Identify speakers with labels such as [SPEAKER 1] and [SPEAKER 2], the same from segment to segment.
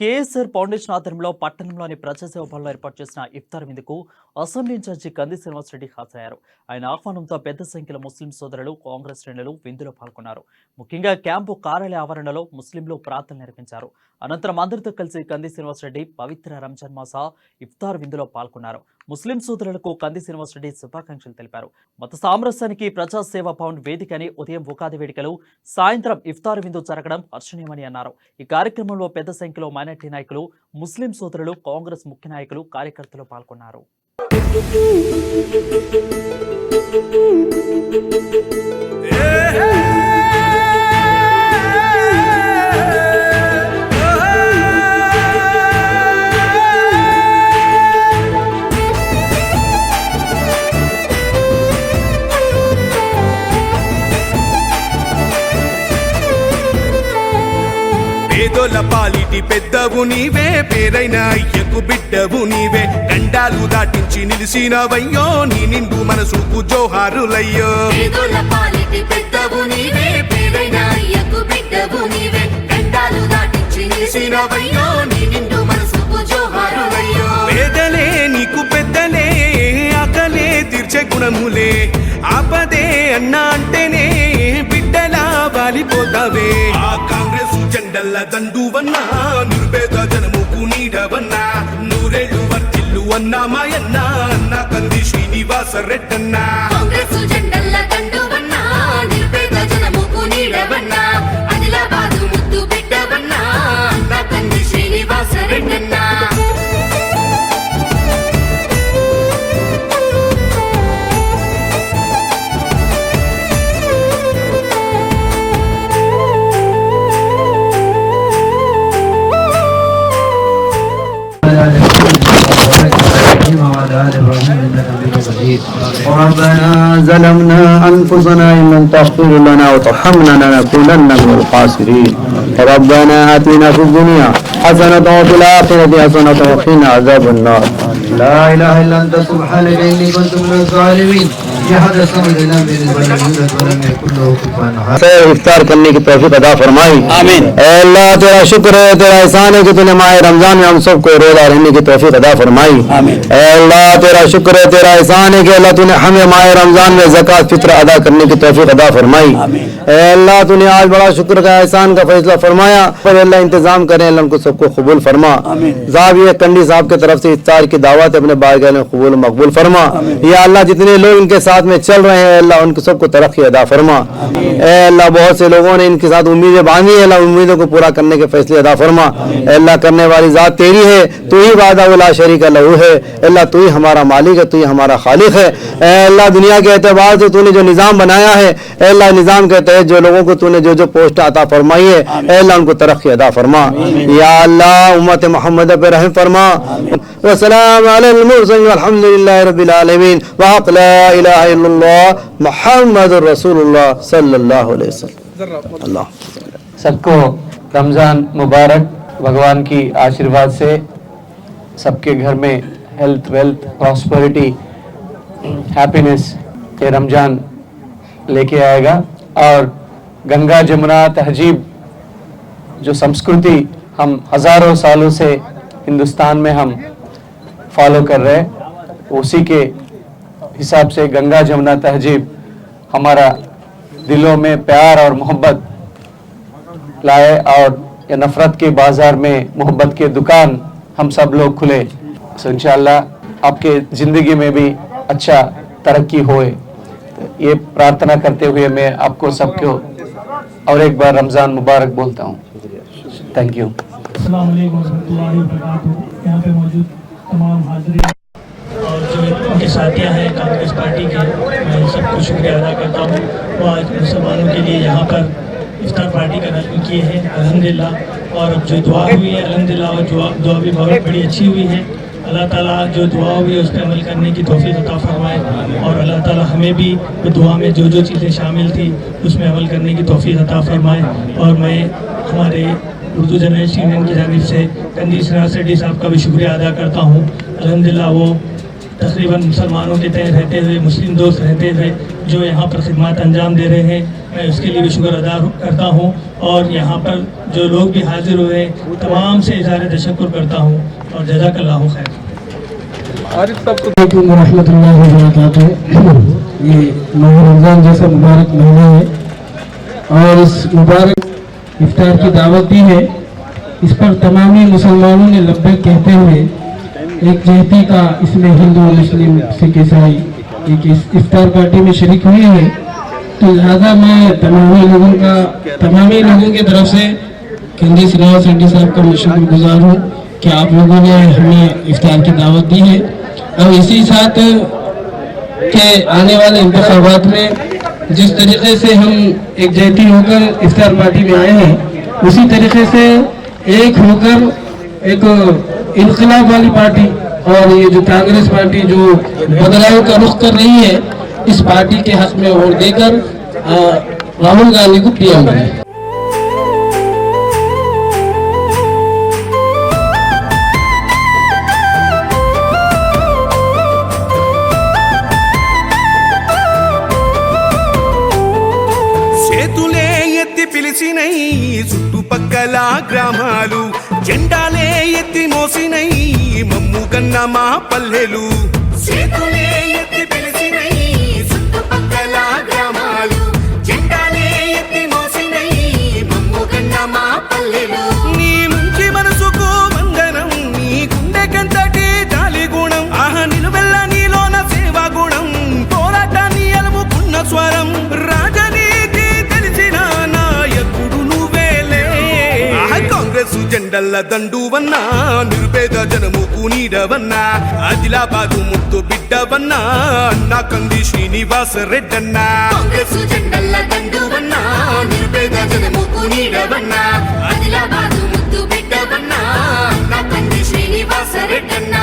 [SPEAKER 1] KSR foundation ఆధ్వర్యంలో పట్టణంలోని ప్రజాసేవ భవన్లో ఏర్పాటు చేసిన ఇఫ్తార్ విందుకు అసెంబ్లీ ఇన్ఛార్జి కంది శ్రీనివాసరెడ్డి హాజరయ్యారు. ఆయన ఆహ్వానంతో పెద్ద సంఖ్యలో ముస్లిం సోదరులు కాంగ్రెస్ శ్రేణులు విందులో పాల్గొన్నారు. ముఖ్యంగా క్యాంపు కార్యాలయ ఆవరణలో ముస్లింలు ప్రార్థనలు నిర్వహించారు. అనంతరం అందరితో కలిసి కంది శ్రీనివాసరెడ్డి పవిత్ర రంజాన్ మాస ఇఫ్తార్ విందులో పాల్గొన్నారు. ముస్లిం సోదరులకు కంది శ్రీనివాసరెడ్డి శుభాకాంక్షలు తెలిపారు. మత సామరస్యానికి ప్రజాసేవ భవన్ వేదికని ఉదయం ఉగాది వేడుకలు సాయంత్రం ఇఫ్తార్ విందు జరగడం హర్షణీయమని అన్నారు. ఈ కార్యక్రమంలో పెద్ద సంఖ్యలో మైనార్టీ నాయకులు ముస్లిం సోదరులు కాంగ్రెస్ ముఖ్య నాయకులు కార్యకర్తలు పాల్గొన్నారు.
[SPEAKER 2] పేదోల పాలిటి పెద్దవు నీవే పేరైన అయ్యకు బిడ్డవు నీవే. గండాలు దాటించి నిలిసినవయ్యో నీ నిండు మనసుకు జోహారులయ్యో.
[SPEAKER 3] పెద్దవు నీవే పేరైన అయ్యకు బిడ్డవు నీవే. గండాలు దాటించి
[SPEAKER 2] నిలిసినవయ్యో
[SPEAKER 3] నీ నిండు మనసుకు
[SPEAKER 4] జోహారులయ్యో.
[SPEAKER 2] పేదలే నీకు పెద్దలే ఆకలే తీర్చే గుణములే. ఆపదే అన్నా అంటేనే బిడ్డలా వాలిపోతావే ఆ కాంగ్రెస్ జెండల్ల దండువన్నా నిర్భేద జనముకు నీడవన్నా నూరేళ్ళు వర్తిల్లు అన్నా మాయన్నా అన్నా కంది శ్రీనివాస రెడ్డన్నా.
[SPEAKER 5] أنفسنا إن لم تغفر لنا وترحمنا لنكونن من الخاسرين. ربنا آتنا في الدنيا حسنة وفي الآخرة حسنة وقنا عذاب النار.
[SPEAKER 6] لا إله
[SPEAKER 7] إلا أنت سبحانك إني كنت من الظالمين.
[SPEAKER 5] افطار کرنے کی توفیق ادا فرمائی۔ آمین۔ اے اللہ تیرا شکر ہے تیرا احسان ہے کہ تُو نے ماہ رمضان میں ہم سب کو روزہ رہنے کی توفیق ادا فرمائی۔ آمین۔ اے اللہ تیرا شکر ہے تیرا احسان ہے کہ اللہ تُو نے ہمیں ماہ رمضان میں زکاة فطر ادا کرنے کی توفیق ادا فرمائی۔ آمین۔ اے اللہ تُو نے آج بڑا شکر کا احسان کا فیصلہ فرمایا۔ پر اللہ انتظام کریں اللہ ان کو سب کو قبول فرما۔ زاویہ کنڈی صاحب کی طرف سے افطار کی دعوت اپنے بارگاہ میں قبول مقبول فرما۔ یا اللہ جتنے لوگ ان کے ساتھ ساتھ میں چل رہے ہیں۔ اللہ ان کے سب کو ترقی ادا فرما۔ اے اللہ، بہت سے لوگوں نے ان کے ساتھ امیدیں باندھی۔ ہیں اللہ، امیدوں کو پورا کرنے کے فیصلے ادا فرما۔ اے اللہ، کرنے والی ذات تیری ہے۔ تو ہی وعدہ ولا شریک لہو ہے۔ اللہ، تو ہی ہمارا مالک ہے، تو ہی ہمارا خالق ہے۔ اے اللہ، دنیا کے اعتبار سے تو نے جو نظام بنایا ہے، اے اللہ، نظام کے تحت جو لوگوں کو تو نے جو جو پوسٹ عطا فرمائی ہے، اے اللہ، ان کو ترقی ادا فرما۔ یا اللہ، امت محمد پر رحم فرما۔ والسلام علی المرسلین والحمد لله رب العالمین۔ وحق لا الہ الا اللہ محمد رسول اللہ صلی اللہ علیہ وسلم. اللہ
[SPEAKER 8] سب کو رمضان مبارک، بھگوان کی آشیرواد سے سب کے گھر میں ہیلتھ ویلتھ پراسپرٹی ہیپینس یہ رمضان لے کے آئے گا۔ اور گنگا جمنا تہذیب، جو سمسکرتی ہم ہزاروں سالوں سے ہندوستان میں ہم فالو کر رہے اسی کے حساب سے گنگا جمنا تہذیب ہمارا دلوں میں پیار اور محبت لائے اور یہ نفرت کے بازار میں محبت کے دکان ہم سب لوگ کھلے۔ سو انشاءاللہ آپ کے زندگی میں بھی اچھا ترقی ہوئے۔ یہ پرارتھنا کرتے ہوئے میں آپ کو سب کو اور ایک بار رمضان مبارک بولتا ہوں۔ تھینک یو
[SPEAKER 9] السلام علیکم ورحمۃ اللہ وبرکاتہ۔ یہاں پہ موجود تمام حاضرین۔ کے ساتھیہ ہیں، کانگریس پارٹی کے، میں ان سب کو شکریہ ادا کرتا ہوں۔ وہ آج مسلمانوں کے لیے یہاں پر افطار پارٹی کا نظم کیے ہیں۔ الحمدللہ۔ اور اب جو دعا ہوئی ہے، الحمدللہ، اور دعا دعا بھی بہت بڑی اچھی ہوئی ہے۔ اللہ تعالیٰ جو دعا ہوئی ہے، اس پہ عمل کرنے کی توفیق عطا فرمائے۔ اور اللہ تعالیٰ ہمیں بھی وہ دعا میں جو جو چیزیں شامل تھیں، اس میں عمل کرنے کی توفیق عطا فرمائے۔ اور میں ہمارے اردو جنرل یونین کی جانب سے تندیس ناصر ڈی صاحب کا بھی شکریہ ادا کرتا ہوں۔ الحمدللہ، وہ تقریباً مسلمانوں کے تحت رہتے ہوئے، مسلم دوست رہتے ہوئے جو یہاں پر خدمات انجام دے رہے ہیں، میں اس کے لیے بھی شکر ادا کرتا ہوں اور یہاں پر جو لوگ بھی حاضر ہوئے تمام سے اظہار تشکر کرتا ہوں اور جزاک اللہ خیر۔ عارف
[SPEAKER 10] علیکم ورحمۃ اللہ وبرکاتہ یہ ماہ رمضان جیسا مبارک مہینہ ہے اور اس مبارک افطار کی دعوت دی ہے۔ اس پر تمامی مسلمانوں نے لبے کہتے ہوئے ایک جہتی کا اس میں ہندو مسلم سکھ عیسائی ایک افطار پارٹی میں شریک ہوئے ہیں۔ تو لہٰذا میں تمامی لوگوں کا، تمامی لوگوں کی طرف سے کنجی سناؤ سیڈی صاحب کا میں شکر گزار ہوں کہ آپ لوگوں نے ہمیں افطار کی دعوت دی ہے۔ اور اسی ساتھ کہ آنے والے انتخابات میں جس طریقے سے ہم ایک جہتی ہو کر افطار پارٹی میں آئے ہیں، اسی طریقے سے ایک ہو کر ایک انقلاب والی پارٹی اور یہ جو کانگریس پارٹی جو بدلاؤ کا رخ کر رہی ہے، اس پارٹی کے حق میں ووٹ دے کر راہل گاندھی کو دیا ہوا ہے
[SPEAKER 2] గ్రామ కన్న మా పల్లెలు నీ మంచి మనసుకు వందనం నీ గుండెకెంతటి జాలి గుణం ఆహ నిలువెల్ల నీలోన సేవా గుణం పోరాటాన్ని అలుముకున్న స్వరం. రాజనీతి తెలిసిన నాయకుడు నువ్వేలే. ఆహ కాంగ్రెస్ జెండల్ల దండువన్నా జనముకు నీడవన్నా ఆదిలాబాదు ముద్దు బిడ్డవన్నా అన్నా కంది శ్రీనివాస రెడ్డన్నా. కాంగ్రెస్
[SPEAKER 3] జెండల్ల దండువన్నా నిరుపేద జనముకు నీడవన్నా ఆదిలాబాదు ముద్దు బిడ్డవన్నా
[SPEAKER 4] నా
[SPEAKER 3] కంది శ్రీనివాస
[SPEAKER 2] రెడ్డన్నా.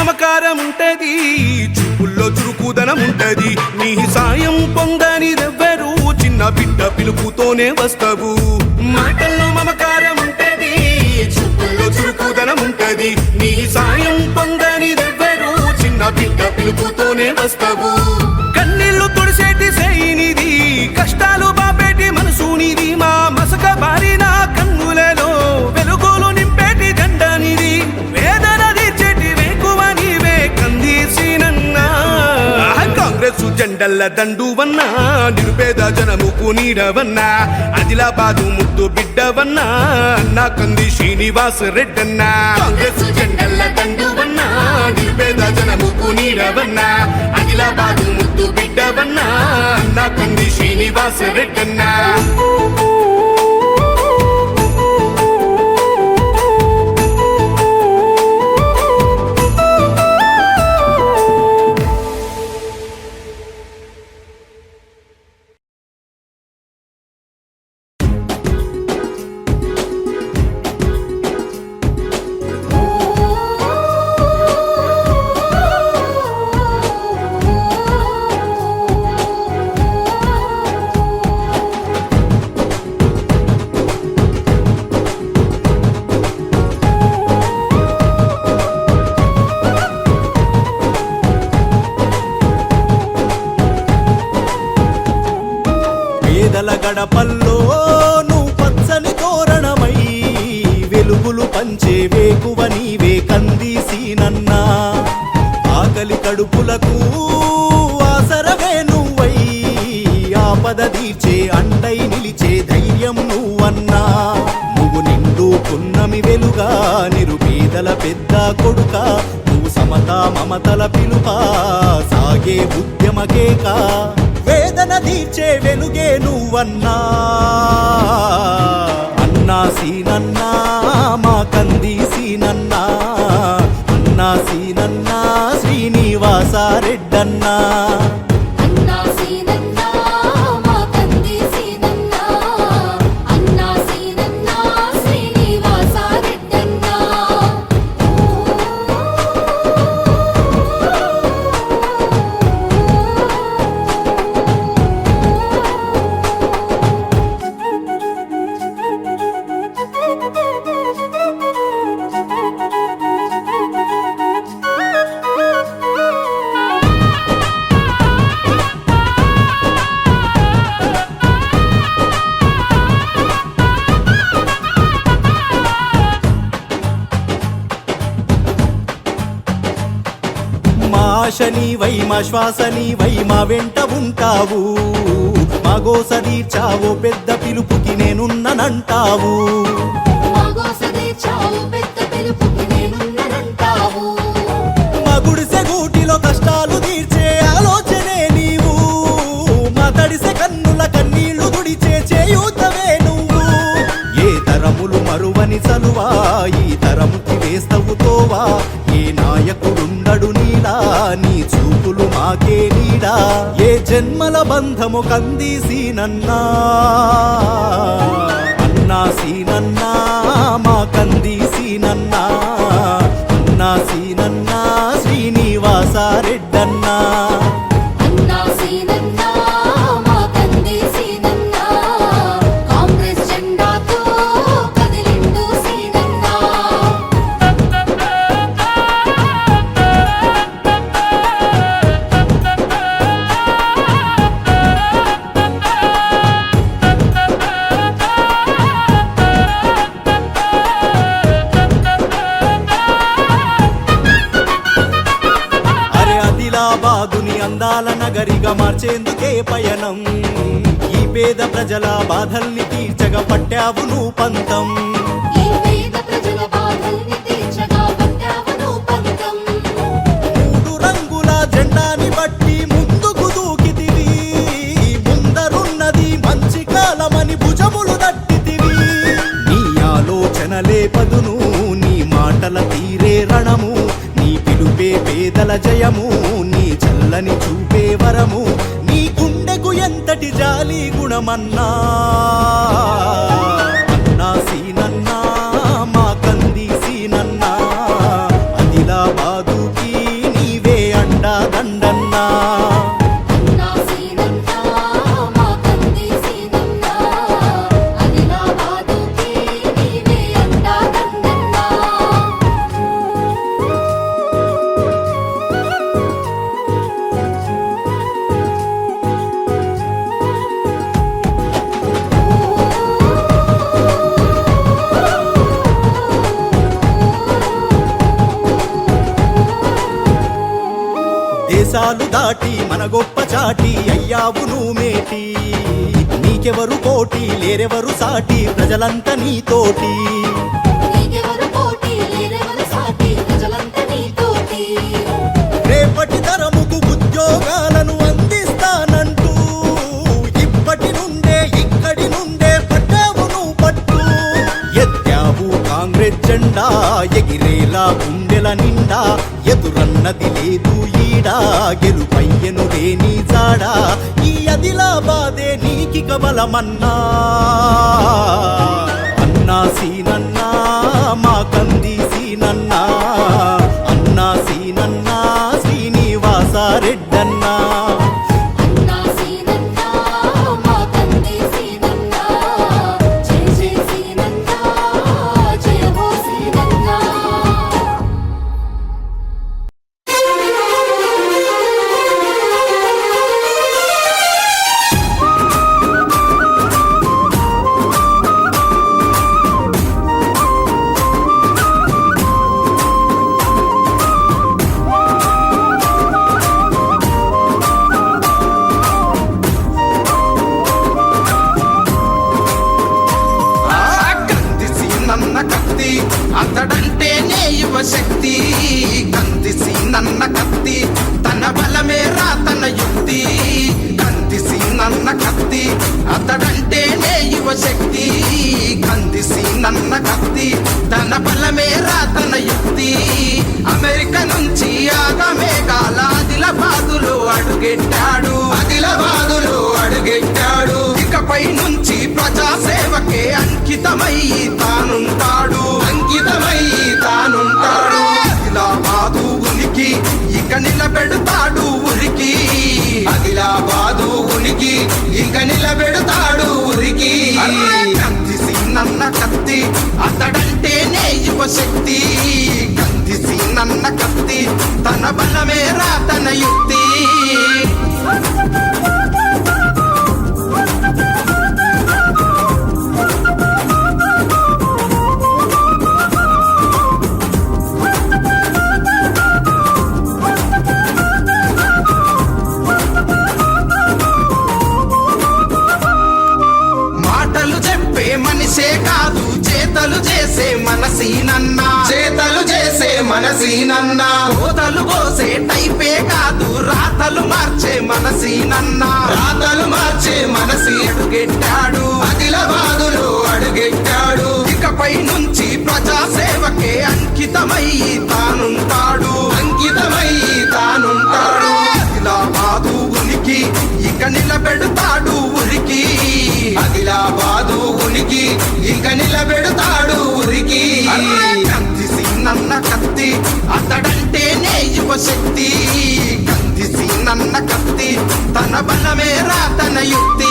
[SPEAKER 2] మమకారం ఉంటది చూపుల్లో చురుకుదనం ఉంటది నీ సాయం పొందనిదెవ్వరు చిన్న బిడ్డ పిలుపుతోనే వస్తావు. మాటల్లో మమకారం ఉంటది చూపుల్లో చురుకుదనం ఉంటది నీ సాయం పొందనిదెవ్వరు చిన్న బిడ్డ పిలుపుతోనే వస్తావు. కాంగ్రెస్ జెండల్ల దండువన్నా నిరుపేద జనముకు నీడవన్నా ఆదిలాబాదు ముద్దు బిడ్డవన్నా నా కంది శ్రీనివాస్ రెడ్డన్నా. కాంగ్రెస్ జెండల్ల దండువన్నా నిరుపేద జనముకు నీడవన్నా ఆదిలాబాదు ముద్దు బిడ్డవన్నా నా కంది శ్రీనివాస్ రెడ్డన్నా.
[SPEAKER 11] వెలుగులు పంచే వేకువ నీవే కందీసీనన్నా ఆకలి కడుపులకు ఆసరవే నువ్వై. ఆపద తీర్చే అండై నిలిచే ధైర్యం నువ్వన్నా. నువ్వు నిండు పున్నమి వెలుగా నిరుపేదల పెద్ద కొడుక. నువ్వు సమత మమతల పిలుప సాగే ఉద్యమకేక. వేదన తీర్చే వెలుగే నువ్వన్నా. అన్నా సీనన్నా మా కంది సీనన్నా. అన్నా సీనన్నా శ్రీనివాస రెడ్డన్నా. ఆశని వై మా శ్వాసని వై మా వెంట ఉంటావు. మా గోస తీర్చావో పెద్ద పిలుపుకి నేనున్ననంటావు.
[SPEAKER 3] మగోసదే చావు పెద్ద పిలుపుకి నేనున్ననంటావు.
[SPEAKER 11] మా గుడిసె గూటిలో కష్టాలు తీర్చే ఆలోచనే నీవు. మా తడిసె కన్నుల కన్నీళ్ళు దుడిచే చేయూతవే నువ్వు. ఏ తరములు మరువని ఈ తరముకి వేస్తవు తోవా ఏ నాయకుడుండడు నీలా నీ చూపులు మాకే నీడా. ఏ జన్మల బంధము కందీసి నన్నా అన్నా సీనన్నా మా కందీసి నన్నా అన్నా సీనన్నా శ్రీనివాస పిలుపే జయము నీ చల్లని చూపే వరము నీ గుండెకు ఎంతటి జాలి గుణమన్నా? చాటి అయ్యావు నువ్వు మేటి. నీకెవరు కోటి లేరెవరు సాటి ప్రజలంతా నీతోటి
[SPEAKER 3] నీకెవరు పోటీ లేరెవరు సాటి ప్రజలంతా నీతోటి
[SPEAKER 11] రేపటి తరముకు ఉద్యోగాలను అందిస్తానంటూ. ఇప్పటి నుండే ఇక్కడి నుండే పట్టావు నువ్వు పట్టు. ఎత్తావు కాంగ్రెస్ జెండా ఎగిరేలా గుండెల నిండా. ఎదురన్నది లేదు ఈడా. గెలుపయ్యను లేని జాడా. ఈ అదిలాబాదే నీకిక బలమన్నా. అన్నా సీనన్నా మా కంది సీనన్నా.
[SPEAKER 12] అంకితమై తానుంటాడు. అంకితమై తానుంటాడు. ఆదిలాబాదు ఉనికి ఇక నిలబెడతాడు ఉరికి. ఆదిలాబాదు ఉనికి ఇక నిలబెడతాడు ఉరికి. కంది నన్న కత్తి అతడంటేనే యువశక్తి. కంది కందిసి నన్న కత్తి తన బలమే రా తన యుక్తి. అతడంటేనే యువశక్తి. కంది సీనన్న కత్తి తన బలమేరా తన యుక్తి.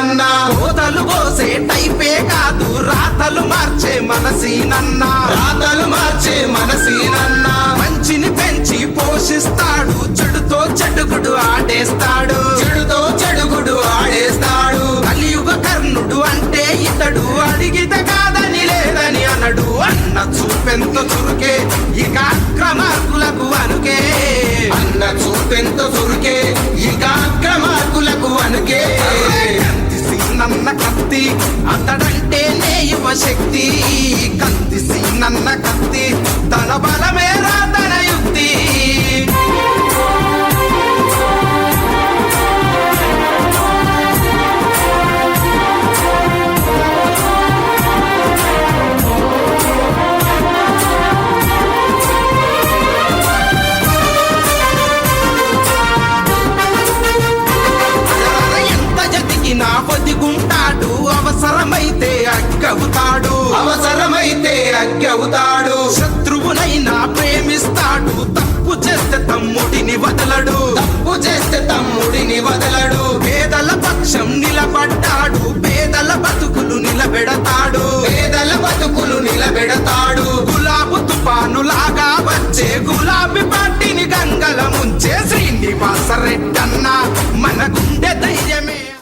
[SPEAKER 12] మనసీనన్న కోతలు కోసే టైపే కాదు రాతలు మార్చే మనసి నన్నా. రాతలు మార్చే మనసి నన్నా. మంచిని పెంచి పోషిస్తాడు చెడుతో చెడుగుడు ఆడేస్తాడు. చెడుతో చెడుగుడు ఆడేస్తాడు. కలియుగ కర్ణుడు అంటే ఇతడు అడిగితే కాదని లేదని అనడు. అన్న చూపెంత చురుకే ఇక అక్రమార్కులకు అనుకే. అన్న చూపెంత చురుకే ఇక అక్రమార్కులకు అనుకే. కందిసి నన్న కత్తి. అతడంటేనే యువ శక్తి కందిసి నన్న కత్తి. తన బలమేరా తన యుక్తి. అగ్గవుతాడు శత్రువునైనా ప్రేమిస్తాడు. తప్పు చేస్తే తమ్ముడిని వదలడు. తప్పు చేస్తే తమ్ముడిని వదలడు. పేదల పక్షం నిలబడ్డాడు. పేదల బతుకులు నిలబెడతాడు. పేదల బతుకులు నిలబెడతాడు. గులాబు తుపాను లాగా వచ్చే గులాబీ పార్టీని గంగల ముంచే శ్రీనివాస రెడ్డన్న మన